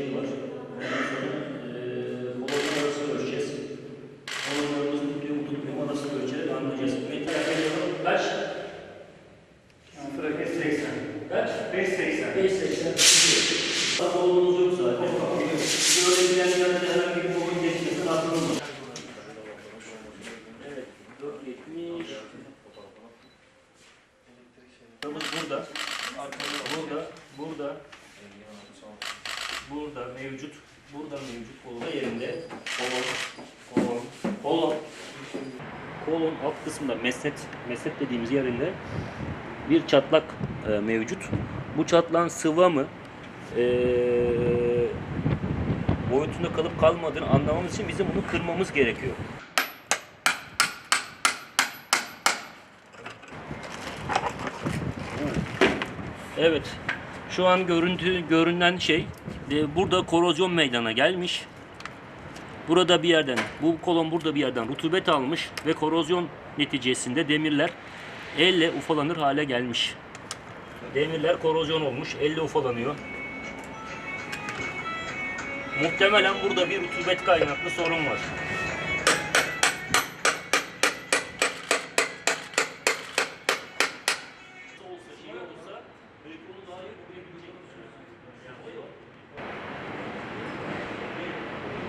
şey var. Ondan sonra eee kolonlar arası ölçeceğiz. Kolonlarımız tutuyor mu tutmuyor mu arasını ölçerek anlayacağız. Metal yapıyorum. Kaç? Sıra 80. Kaç? 580. 5.80. Kolonumuz yok zaten. Öyle bilen yerde herhangi bir kolon geçmesin aklımız var. Evet. 470. Burada, burada, burada, burada, burada mevcut, burada mevcut kolon yerinde kolon, kolon, kolon, kolon alt kısmında mesnet, mesnet dediğimiz yerinde bir çatlak e, mevcut. Bu çatlağın sıva mı, e, boyutunda kalıp kalmadığını anlamamız için bizim bunu kırmamız gerekiyor. Evet. Şu an görüntü görünen şey e, burada korozyon meydana gelmiş. Burada bir yerden bu kolon burada bir yerden rutubet almış ve korozyon neticesinde demirler elle ufalanır hale gelmiş. Demirler korozyon olmuş, elle ufalanıyor. Muhtemelen burada bir rutubet kaynaklı sorun var.